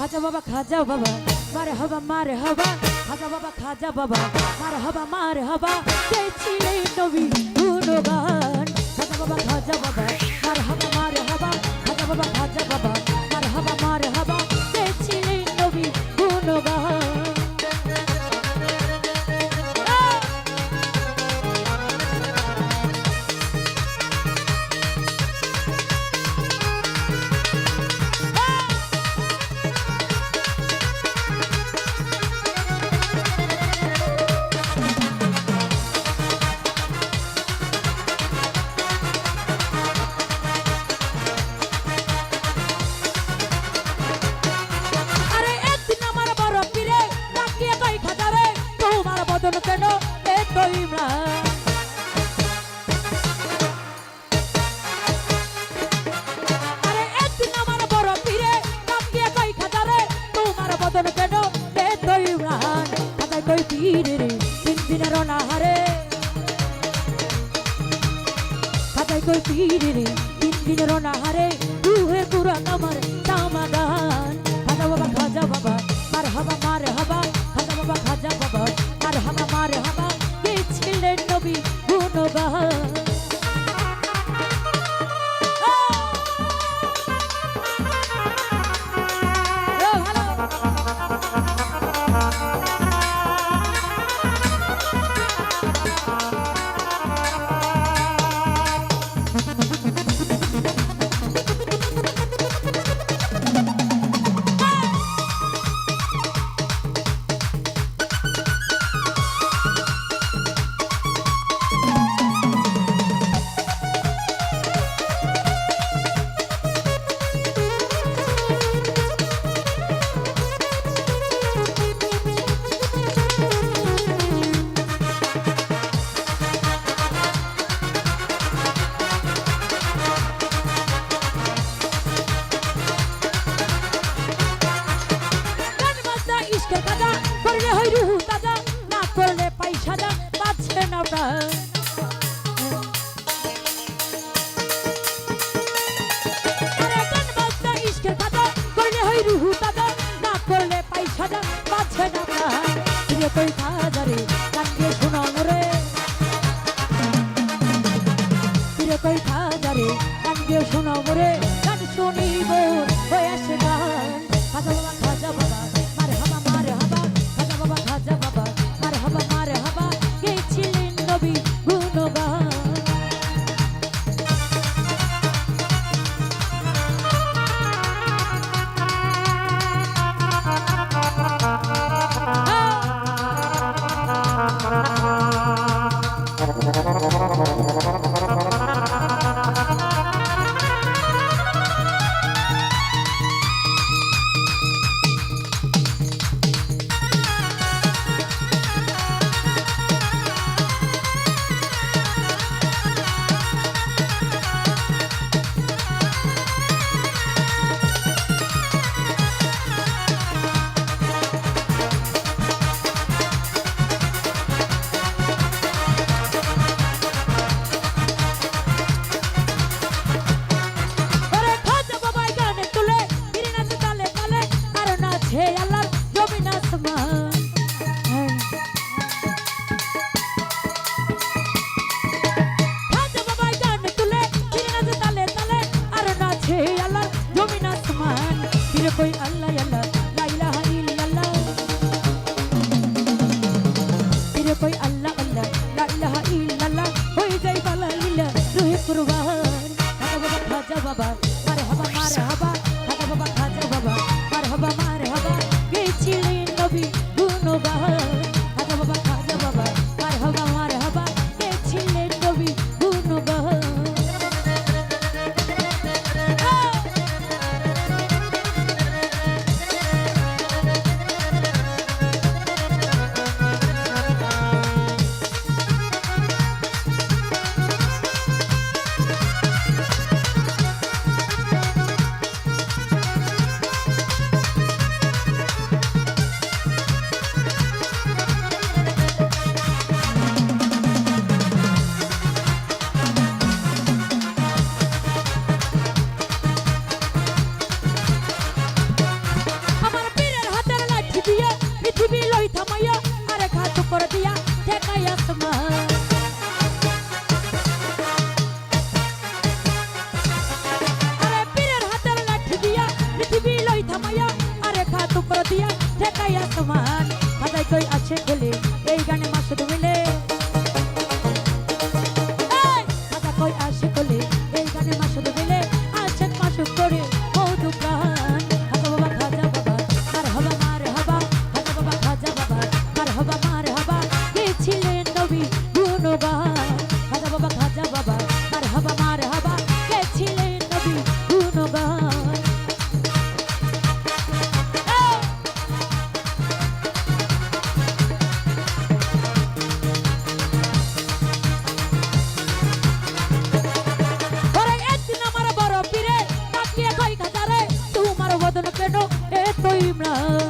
খাজা বাবা খাজা বাবা, মারে হবা মারে হবা, খাজা বাবা খাজা বাবা, মারে হবা মারে হবা কে ছিলে নবী গুণগান। খাজা বাবা খাজা বাবা, মারে হবা মারে হবা, খাজা বাবা খাজা বাবা। অনাহারে খাজায় কই পীরে রে তিন দিনের অনাহারে। রুহে কুরান আমার সমাধান খাজা বাবা খাজা বাবা মার হাবা মার হাবা খাজা বাবা খাজা বাবা। শোনাও রে গান শুনিব হয়ে আসে গান খাজা বাবা খাজা বাবা মারে হাবা মারে হাবা খাজা বাবা মারে হাবা মারে হাবা নাচে আল্লাহর জমিন আসমান। খাজা বাবাই গানে তুলে গিরি নাচে তালে তালে, আর নাচে আল্লাহর জমিন আসমান। ফিরে কই আল্লাহ আল্লাহ, লা ইলাহা ইল্লাল্লাহ। ফিরে কই আল্লাহ দিয়া ঠেকাইয়া সমান। আদায় কই আছে বলে এই গানে মাসুদ মিলে। Imran